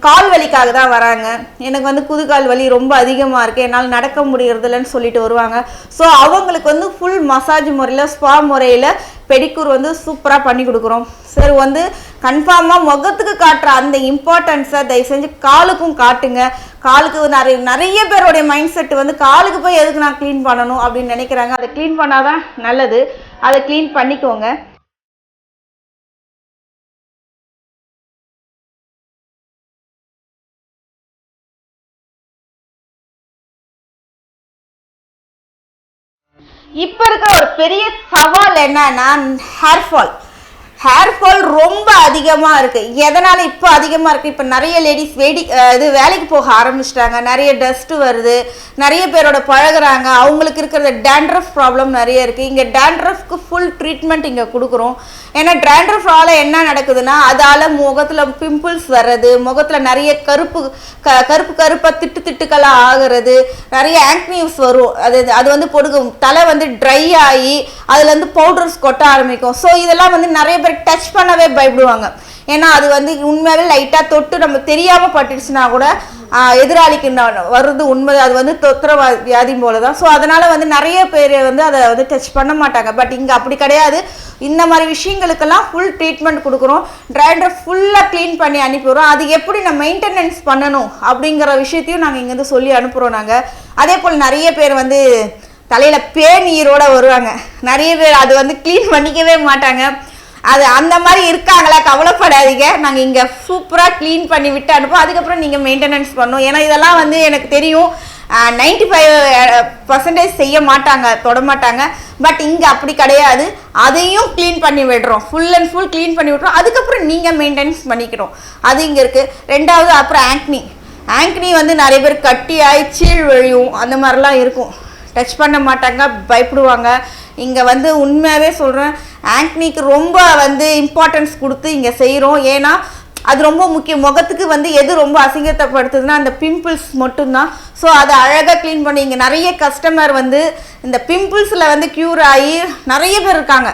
கால் வலிக்காக தான் வராங்க. எனக்கு வந்து குதுகால் வலி ரொம்ப அதிகமாக இருக்குது என்னால் நடக்க முடியறதில்லன்னு சொல்லிட்டு வருவாங்க. ஸோ அவங்களுக்கு வந்து ஃபுல் மசாஜ் முறையில் ஸ்பா முறையில் பெடிக்கூர் வந்து சூப்பராக பண்ணி கொடுக்குறோம். சரி வந்து கன்ஃபார்மாக முகத்துக்கு காட்டுற அந்த இம்பார்ட்டன்ஸை தயவு செஞ்சு காலுக்கும் காட்டுங்க. காலுக்கு நிறைய நிறைய பேருடைய மைண்ட் செட் வந்து காலுக்கு போய் எதுக்கு நான் க்ளீன் பண்ணணும் அப்படின்னு நினைக்கிறாங்க. அதை க்ளீன் பண்ணாதான் நல்லது. அதை க்ளீன் பண்ணிக்கோங்க. இப்போ இருக்கிற ஒரு பெரிய சவால் என்னன்னா ஹேர் ஃபால் ஹேர் ஃபால் ரொம்ப அதிகமாக இருக்கு. எதனால இப்போ அதிகமாக இருக்கு? இப்போ நிறைய லேடிஸ் வேடி இது வேலைக்கு போக ஆரம்பிச்சிட்டாங்க. நிறைய டஸ்ட் வருது. நிறைய பேரோட பழகுறாங்க. அவங்களுக்கு இருக்கிற டேண்ட்ரஃப் ப்ராப்ளம் நிறைய இருக்கு. இங்கே டேண்ட்ரஃப்க்கு ஃபுல் ட்ரீட்மெண்ட் இங்கே கொடுக்குறோம். ஏன்னா டேண்ட்ரஃபால என்ன நடக்குதுன்னா அதால முகத்துல பிம்பிள்ஸ் வர்றது முகத்துல நிறைய கருப்பு க கருப்பு கருப்பாக திட்டு திட்டுக்கெல்லாம் ஆகுறது நிறைய ஆங்க்னியூஸ் வரும். அது அது வந்து பொடுக்கும் தலை வந்து ட்ரை ஆகி அதுலேருந்து பவுடர்ஸ் கொட்ட ஆரம்பிக்கும். ஸோ இதெல்லாம் வந்து நிறைய பேர் டச் பண்ணவே பயப்படுவாங்க. ஏன்னா அது வந்து உண்மையாகவே லைட்டாக தொட்டு நம்ம தெரியாமல் பட்டுடுச்சுன்னா கூட எதிராளிக்கு வருது உண்மை அது வந்து தொத்திர வியாதி போல தான் ஸோ அதனால் வந்து நிறைய பேர் வந்து அதை வந்து டச் பண்ண மாட்டாங்க. பட் இங்கே அப்படி கிடையாது. இந்த மாதிரி விஷயங்களுக்கெல்லாம் ஃபுல் ட்ரீட்மெண்ட் கொடுக்குறோம். ட்ரைண்டர் ஃபுல்லாக க்ளீன் பண்ணி அனுப்பிடுறோம் அது எப்படி நம்ம மெயின்டெனன்ஸ் பண்ணணும் அப்படிங்கிற விஷயத்தையும் நாங்கள் இங்கேருந்து சொல்லி அனுப்புகிறோம் நாங்கள் அதே போல் நிறைய பேர் வந்து தலையில் பேநீரோட வருவாங்க. நிறைய பேர் அது வந்து க்ளீன் பண்ணிக்கவே மாட்டாங்க. அது அந்த மாதிரி இருக்காங்களா? கவலைப்படாதீங்க. நாங்கள் இங்கே சூப்பராக க்ளீன் பண்ணி விட்டு அனுப்போம் அதுக்கப்புறம் நீங்கள் மெயின்டெனன்ஸ் பண்ணணும் ஏன்னா இதெல்லாம் வந்து எனக்கு தெரியும். நைன்டி ஃபைவ் பர்சன்டேஜ் செய்ய மாட்டாங்க தொட மாட்டாங்க. பட் இங்கே அப்படி கிடையாது. அதையும் க்ளீன் பண்ணி விடுறோம். ஃபுல் அண்ட் ஃபுல் க்ளீன் பண்ணி விட்றோம். அதுக்கப்புறம் நீங்கள் மெயின்டெனன்ஸ் பண்ணிக்கிறோம் அது இங்கே இருக்குது ரெண்டாவது அப்புறம் ஆங்க்னி. ஆங்க்னி வந்து நிறைய பேர் கட்டியாகி சீழ் வழியும் அந்த மாதிரிலாம் இருக்கும். டச் பண்ண மாட்டாங்க பயப்படுவாங்க. இங்கே வந்து உண்மையாகவே சொல்கிறேன் ஆங்க்னிக்கு ரொம்ப வந்து இம்பார்ட்டன்ஸ் கொடுத்து இங்கே செய்கிறோம் ஏன்னா அது ரொம்ப முக்கியம். முகத்துக்கு வந்து எது ரொம்ப அசிங்கத்தைப்படுத்துதுன்னா அந்த பிம்பிள்ஸ் மட்டும்தான். ஸோ அதை அழகாக க்ளீன் பண்ணி இங்கே நிறைய கஸ்டமர் வந்து இந்த பிம்பிள்ஸில் வந்து க்யூர் ஆகி நிறைய பேர் இருக்காங்க.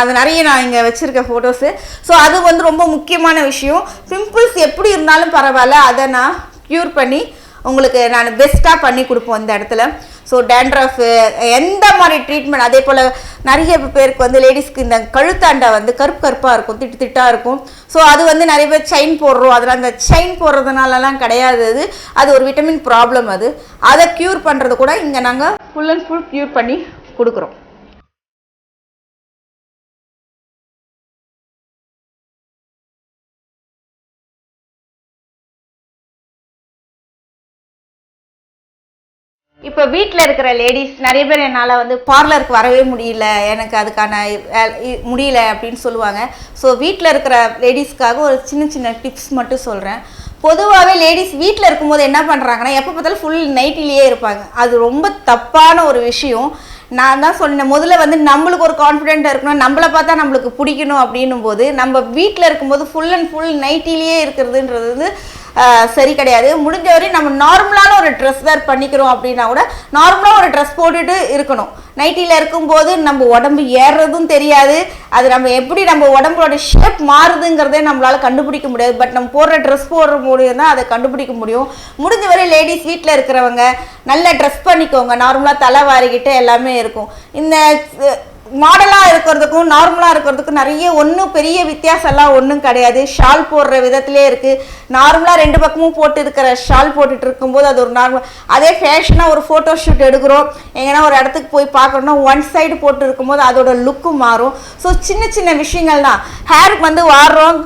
அது நிறைய நான் இங்கே வச்சுருக்கேன் ஃபோட்டோஸு ஸோ அது வந்து ரொம்ப முக்கியமான விஷயம். பிம்பிள்ஸ் எப்படி இருந்தாலும் பரவாயில்ல. அதை நான் க்யூர் பண்ணி உங்களுக்கு நான் பெஸ்ட்டாக பண்ணி கொடுப்போம் இந்த இடத்துல. ஸோ டேண்ட்ரஃப் எந்த மாதிரி ட்ரீட்மெண்ட் அதே போல் நிறைய பேருக்கு வந்து லேடிஸ்க்கு இந்த கழுத்தாண்டை வந்து கருப்பு கருப்பாக இருக்கும் திட்டு திட்டாக இருக்கும். ஸோ அது வந்து நிறைய பேர் செயின் போடுறோம். அதில் அந்த செயின் போடுறதுனாலலாம் கிடையாது அது. அது ஒரு விட்டமின் ப்ராப்ளம் அது. அதை க்யூர் பண்ணுறது கூட இங்கே நாங்கள் ஃபுல் அண்ட் ஃபுல் க்யூர் பண்ணி கொடுக்குறோம். இப்போ வீட்டில் இருக்கிற லேடிஸ் நிறைய பேர் என்னால் வந்து பார்லருக்கு வரவே முடியல எனக்கு அதுக்கான முடியல அப்படின்னு சொல்லுவாங்க. ஸோ வீட்டில் இருக்கிற லேடிஸ்க்காக ஒரு சின்ன சின்ன டிப்ஸ் மட்டும் சொல்கிறேன் பொதுவாகவே லேடிஸ் வீட்டில் இருக்கும்போது என்ன பண்ணுறாங்கன்னா எப்போ பார்த்தாலும் ஃபுல் நைட்டிலேயே இருப்பாங்க. அது ரொம்ப தப்பான ஒரு விஷயம். நான் தான் சொன்னேன் முதல்ல வந்து நம்மளுக்கு ஒரு கான்ஃபிடென்ட்டாக இருக்கணும். நம்மளை பார்த்தா நம்மளுக்கு பிடிக்கணும் அப்படின்னும் போது நம்ம வீட்டில் இருக்கும்போது ஃபுல் அண்ட் ஃபுல் நைட்டிலேயே இருக்கிறதுன்றது வந்து சரி கிடையாது. முடிஞ்ச வரையும் நம்ம நார்மலான ஒரு ட்ரெஸ் வேர் பண்ணிக்கிறோம் அப்படின்னா கூட நார்மலாக ஒரு ட்ரெஸ் போட்டுட்டு இருக்கணும். நைட்டியில் இருக்கும்போது நம்ம உடம்பு ஏறுறதும் தெரியாது. அது நம்ம எப்படி நம்ம உடம்போட ஷேப் மாறுதுங்கிறதே நம்மளால் கண்டுபிடிக்க முடியாது. பட் நம்ம போடுற ட்ரெஸ் போடுற முடியும் தான் அதை கண்டுபிடிக்க முடியும். முடிஞ்ச வரை லேடிஸ் வீட்டில் இருக்கிறவங்க நல்ல ட்ரெஸ் பண்ணிக்கோங்க. நார்மலாக தலை வாரிக்கிட்டு எல்லாமே இருக்கும். இந்த மாடலாக இருக்கிறதுக்கும் நார்மலாக இருக்கிறதுக்கும் நிறைய ஒன்றும் பெரிய வித்தியாசம்லாம் ஒன்றும் கிடையாது. ஷால் போடுற விதத்திலே இருக்குது நார்மலாக ரெண்டு பக்கமும் போட்டு இருக்கிற ஷால் போட்டுட்டு இருக்கும்போது அது ஒரு நார்மல் அதே ஃபேஷனாக ஒரு ஃபோட்டோ ஷூட் எடுக்கிறோம். எங்கன்னா ஒரு இடத்துக்கு போய் பார்க்குறோன்னா ஒன் சைடு போட்டு இருக்கும்போது அதோட லுக்கு மாறும். ஸோ சின்ன சின்ன விஷயங்கள் தான் ஹேருக்கு வந்து வாடுறோம்.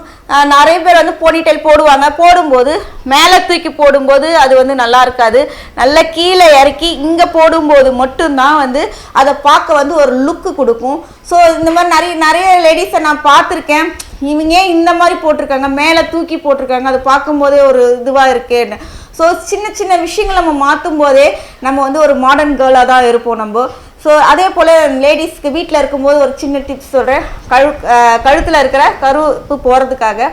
நிறைய பேர் வந்து போனிடெயில் போடுவாங்க. போடும்போது மேலே தூக்கி போடும்போது அது வந்து நல்லா இருக்காது. நல்லா கீழே இறக்கி இங்கே போடும்போது மட்டும்தான் வந்து அதை பார்க்க வந்து ஒரு லுக்கு கொடுக்கும். ஸோ இந்த மாதிரி நிறைய நிறைய லேடிஸை நான் பார்த்துருக்கேன். இவங்க ஏன் இந்த மாதிரி போட்டிருக்காங்க? மேலே தூக்கி போட்டிருக்காங்க. அதை பார்க்கும்போதே ஒரு இதுவாக இருக்கேன்னு. ஸோ சின்ன சின்ன விஷயங்களை நம்ம மாற்றும் போதே நம்ம வந்து ஒரு மாடர்ன் கேர்ளாக தான் இருப்போம் நம்ம. ஸோ அதே போல் லேடிஸ்க்கு வீட்டில் இருக்கும்போது ஒரு சின்ன டிப்ஸ் சொல்கிறேன் கழு கழுத்தில் இருக்கிற கருப்பு போகிறதுக்காக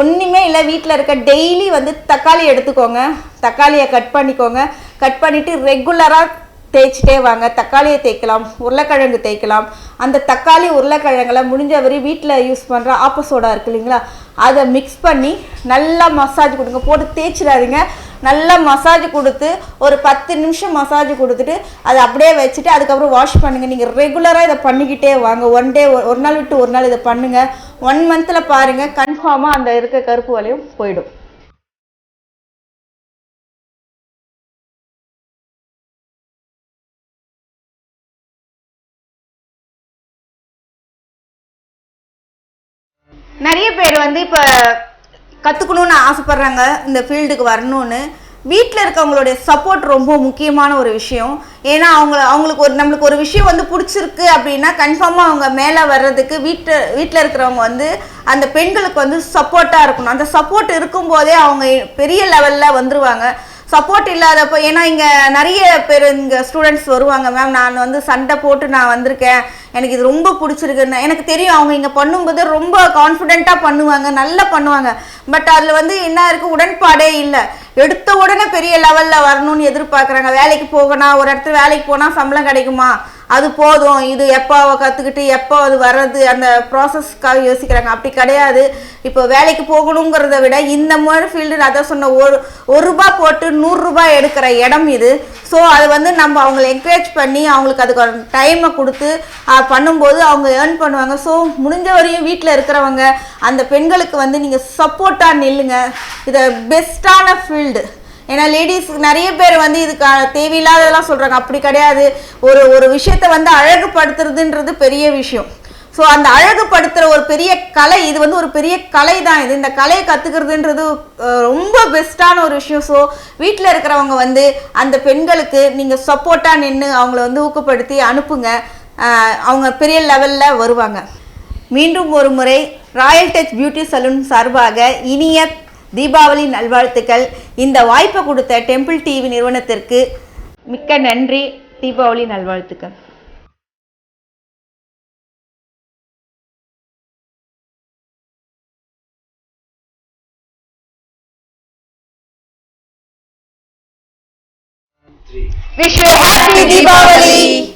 ஒன்றுமே இல்லை வீட்டில் இருக்க டெய்லி வந்து தக்காளி எடுத்துக்கோங்க. தக்காளியை கட் பண்ணிக்கோங்க. கட் பண்ணிவிட்டு ரெகுலராக தேய்ச்சிட்டே வாங்க. தக்காளியை தேய்க்கலாம் உருளைக்கிழங்கு தேய்க்கலாம். அந்த தக்காளி உருளைக்கிழங்குல முடிஞ்ச வரையும் வீட்டில் யூஸ் பண்ணுற ஆப்ப சோடா இருக்கு இல்லைங்களா? அதை மிக்ஸ் பண்ணி நல்லா மசாஜ் கொடுங்க. போட்டு தேய்ச்சிடாதீங்க. நல்லா மசாஜ் கொடுத்து ஒரு பத்து நிமிஷம் மசாஜ் கொடுத்துட்டு அதை அப்படியே வச்சுட்டு அதுக்கப்புறம் வாஷ் பண்ணுங்கள் நீங்கள் ரெகுலராக இதை பண்ணிக்கிட்டே வாங்க. ஒன் டே ஒரு நாள் விட்டு ஒரு நாள் இதை பண்ணுங்கள் ஒன் மந்தில் பாருங்கள் கன்ஃபார்மாக அந்த இருக்க கருப்பு வலையும் போயிடும். நிறைய பேர் வந்து இப்போ கற்றுக்கணும்னு ஆசைப்பட்றாங்க இந்த ஃபீல்டுக்கு வரணும்னு. வீட்டில் இருக்கவங்களுடைய சப்போர்ட் ரொம்ப முக்கியமான ஒரு விஷயம். ஏன்னா அவங்க அவங்களுக்கு ஒரு நம்மளுக்கு ஒரு விஷயம் வந்து பிடிச்சிருக்கு அப்படின்னா கன்ஃபார்மாக அவங்க மேலே வர்றதுக்கு வீட்டு வீட்டில் இருக்கிறவங்க வந்து அந்த பெண்களுக்கு வந்து சப்போர்ட்டாக இருக்கணும். அந்த சப்போர்ட் இருக்கும்போதே அவங்க பெரிய லெவலில் வந்துருவாங்க. சப்போர்ட் இல்லாதப்போ ஏன்னா இங்கே நிறைய பேர் இங்கே ஸ்டூடெண்ட்ஸ் வருவாங்க மேம் நான் வந்து சண்டை போட்டு நான் வந்திருக்கேன். எனக்கு இது ரொம்ப பிடிச்சிருக்குன்னு எனக்கு தெரியும். அவங்க இங்கே பண்ணும்போது ரொம்ப கான்ஃபிடெண்ட்டாக பண்ணுவாங்க நல்லா பண்ணுவாங்க. பட் அதில் வந்து என்ன இருக்குது உடன்பாடே இல்லை. எடுத்த உடனே பெரிய லெவலில் வரணும்னு எதிர்பார்க்குறாங்க. வேலைக்கு போகணும் ஒரு இடத்துல வேலைக்கு போனால் சம்பளம் கிடைக்குமா? அது போதும் இது எப்போ கற்றுக்கிட்டு எப்போ அது வர்றது அந்த ப்ராசஸ்க்காக யோசிக்கிறாங்க. அப்படி கிடையாது. இப்போ வேலைக்கு போகணுங்கிறத விட இந்த மாதிரி ஃபீல்டு அதை சொன்ன ஒரு ஒரு ரூபா போட்டு நூறுரூபா எடுக்கிற இடம் இது. ஸோ அது வந்து நம்ம அவங்களை என்கரேஜ் பண்ணி அவங்களுக்கு அதுக்கு டைமை கொடுத்து பண்ணும்போது அவங்க ஏர்ன் பண்ணுவாங்க. ஸோ முடிஞ்ச வரையும் வீட்டில் இருக்கிறவங்க அந்த பெண்களுக்கு வந்து நீங்கள் சப்போர்ட்டாக நில்லுங்க. இதை பெஸ்ட்டான ஃபீல்டு ஏன்னா லேடிஸ் நிறைய பேர் வந்து இதுக்கு தேவையில்லாததெல்லாம் சொல்கிறாங்க அப்படி கிடையாது. ஒரு ஒரு விஷயத்தை வந்து அழகுபடுத்துறதுன்றது பெரிய விஷயம். ஸோ அந்த அழகுபடுத்துகிற ஒரு பெரிய கலை இது வந்து ஒரு பெரிய கலை தான் இது. இந்த கலையை கற்றுக்கிறதுன்றது ரொம்ப பெஸ்ட்டான ஒரு விஷயம். ஸோ வீட்டில் இருக்கிறவங்க வந்து அந்த பெண்களுக்கு நீங்கள் சப்போர்ட்டாக நின்று அவங்கள வந்து ஊக்கப்படுத்தி அனுப்புங்க. அவங்க பெரிய லெவலில் வருவாங்க. மீண்டும் ஒரு முறை ராயல் டச் பியூட்டி சலூன் சார்பாக இனிய தீபாவளி நல்வாழ்த்துக்கள். இந்த வாய்ப்பை கொடுத்த டெம்பிள் டிவி நிறுவனத்திற்கு மிக்க நன்றி. தீபாவளி நல்வாழ்த்துக்கள். Wish you happy Deepavali.